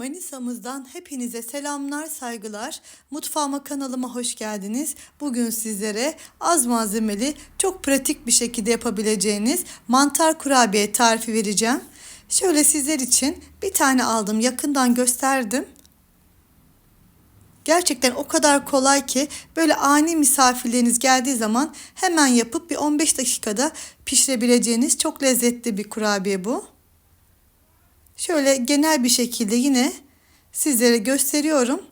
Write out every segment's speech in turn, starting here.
Manisa'mızdan hepinize selamlar, saygılar. Mutfağıma kanalıma hoş geldiniz. Bugün sizlere az malzemeli, çok pratik bir şekilde yapabileceğiniz mantar kurabiye tarifi vereceğim. Şöyle sizler için bir tane aldım, yakından gösterdim. Gerçekten o kadar kolay ki böyle ani misafirleriniz geldiği zaman hemen yapıp bir 15 dakikada pişirebileceğiniz çok lezzetli bir kurabiye bu. Şöyle genel bir şekilde yine sizlere gösteriyorum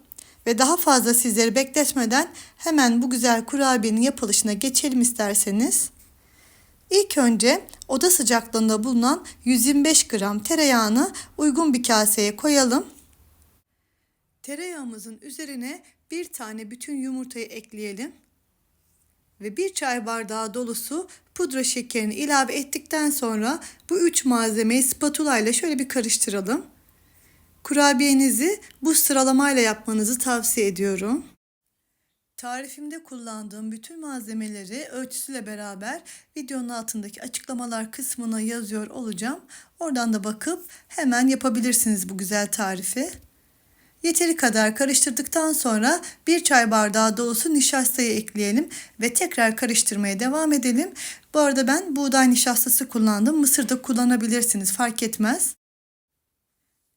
ve daha fazla sizleri bekletmeden hemen bu güzel kurabiyenin yapılışına geçelim isterseniz. İlk önce oda sıcaklığında bulunan 125 gram tereyağını uygun bir kaseye koyalım. Tereyağımızın üzerine bir tane bütün yumurtayı ekleyelim ve bir çay bardağı dolusu pudra şekerini ilave ettikten sonra bu üç malzemeyi spatula ile şöyle bir karıştıralım. Kurabiyenizi bu sıralamayla yapmanızı tavsiye ediyorum. Tarifimde kullandığım bütün malzemeleri ölçüsüyle beraber videonun altındaki açıklamalar kısmına yazıyor olacağım. Oradan da bakıp hemen yapabilirsiniz bu güzel tarifi. Yeteri kadar karıştırdıktan sonra bir çay bardağı dolusu nişastayı ekleyelim ve tekrar karıştırmaya devam edelim. Bu arada ben buğday nişastası kullandım. Mısır da kullanabilirsiniz fark etmez.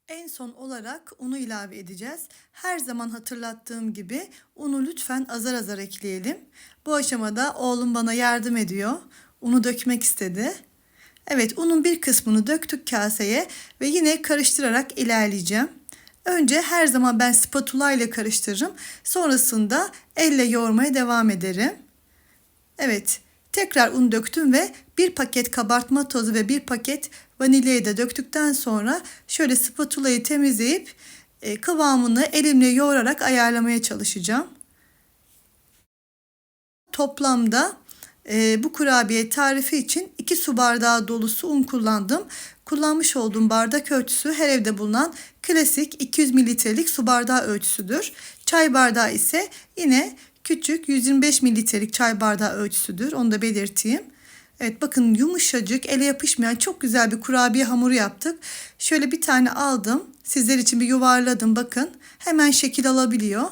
En son olarak unu ilave edeceğiz. Her zaman hatırlattığım gibi unu lütfen azar azar ekleyelim. Bu aşamada oğlum bana yardım ediyor. Unu dökmek istedi. Evet unun bir kısmını döktük kaseye ve yine karıştırarak ilerleyeceğim. Önce her zaman ben spatula ile karıştırırım. Sonrasında elle yoğurmaya devam ederim. Evet, tekrar un döktüm ve bir paket kabartma tozu ve bir paket vanilyayı da döktükten sonra şöyle spatulayı temizleyip e, kıvamını elimle yoğurarak ayarlamaya çalışacağım. Toplamda e, bu kurabiye tarifi için 2 su bardağı dolusu un kullandım. Kullanmış olduğum bardak ölçüsü her evde bulunan klasik 200 mililitrelik su bardağı ölçüsüdür. Çay bardağı ise yine küçük 125 mililitrelik çay bardağı ölçüsüdür. Onu da belirteyim. Evet bakın yumuşacık ele yapışmayan çok güzel bir kurabiye hamuru yaptık. Şöyle bir tane aldım. Sizler için bir yuvarladım bakın. Hemen şekil alabiliyor.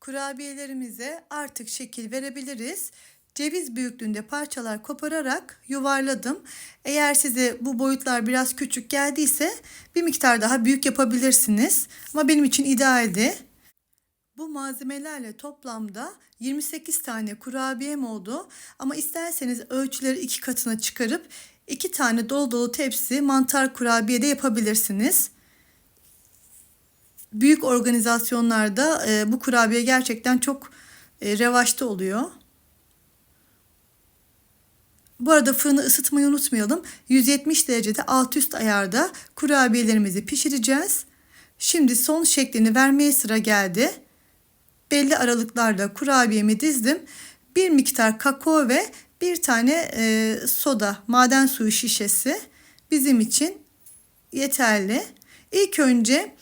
Kurabiyelerimize artık şekil verebiliriz. Ceviz büyüklüğünde parçalar kopararak yuvarladım. Eğer size bu boyutlar biraz küçük geldiyse bir miktar daha büyük yapabilirsiniz. Ama benim için idealdi. Bu malzemelerle toplamda 28 tane kurabiyem oldu. Ama isterseniz ölçüleri iki katına çıkarıp iki tane dolu dolu tepsi mantar kurabiye de yapabilirsiniz. Büyük organizasyonlarda e, bu kurabiye gerçekten çok e, revaçta oluyor. Bu arada fırını ısıtmayı unutmayalım. 170 derecede alt üst ayarda kurabiyelerimizi pişireceğiz. Şimdi son şeklini vermeye sıra geldi. Belli aralıklarla kurabiyemi dizdim. Bir miktar kakao ve bir tane e, soda, maden suyu şişesi bizim için yeterli. İlk önce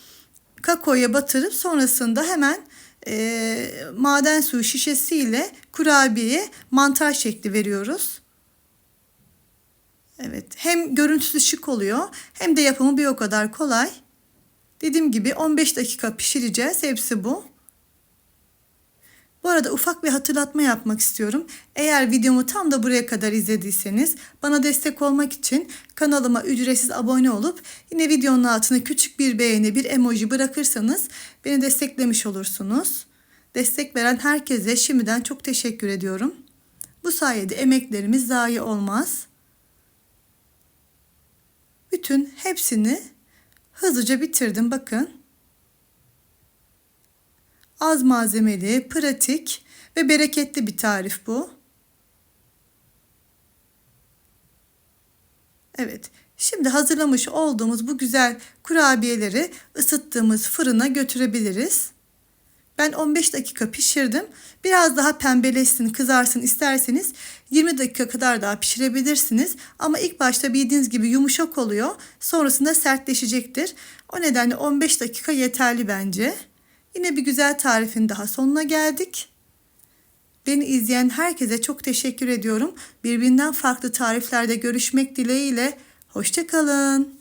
kakaoya batırıp sonrasında hemen e, maden suyu şişesiyle kurabiyeye mantar şekli veriyoruz. Evet hem görüntüsü şık oluyor hem de yapımı bir o kadar kolay. Dediğim gibi 15 dakika pişireceğiz. Hepsi bu. Bu arada ufak bir hatırlatma yapmak istiyorum. Eğer videomu tam da buraya kadar izlediyseniz bana destek olmak için kanalıma ücretsiz abone olup yine videonun altına küçük bir beğeni, bir emoji bırakırsanız beni desteklemiş olursunuz. Destek veren herkese şimdiden çok teşekkür ediyorum. Bu sayede emeklerimiz zayi olmaz. Bütün hepsini hızlıca bitirdim bakın. Az malzemeli, pratik ve bereketli bir tarif bu. Evet, şimdi hazırlamış olduğumuz bu güzel kurabiyeleri ısıttığımız fırına götürebiliriz. Ben 15 dakika pişirdim. Biraz daha pembeleşsin, kızarsın isterseniz 20 dakika kadar daha pişirebilirsiniz. Ama ilk başta bildiğiniz gibi yumuşak oluyor. Sonrasında sertleşecektir. O nedenle 15 dakika yeterli bence. Yine bir güzel tarifin daha sonuna geldik. Beni izleyen herkese çok teşekkür ediyorum. Birbirinden farklı tariflerde görüşmek dileğiyle. Hoşçakalın.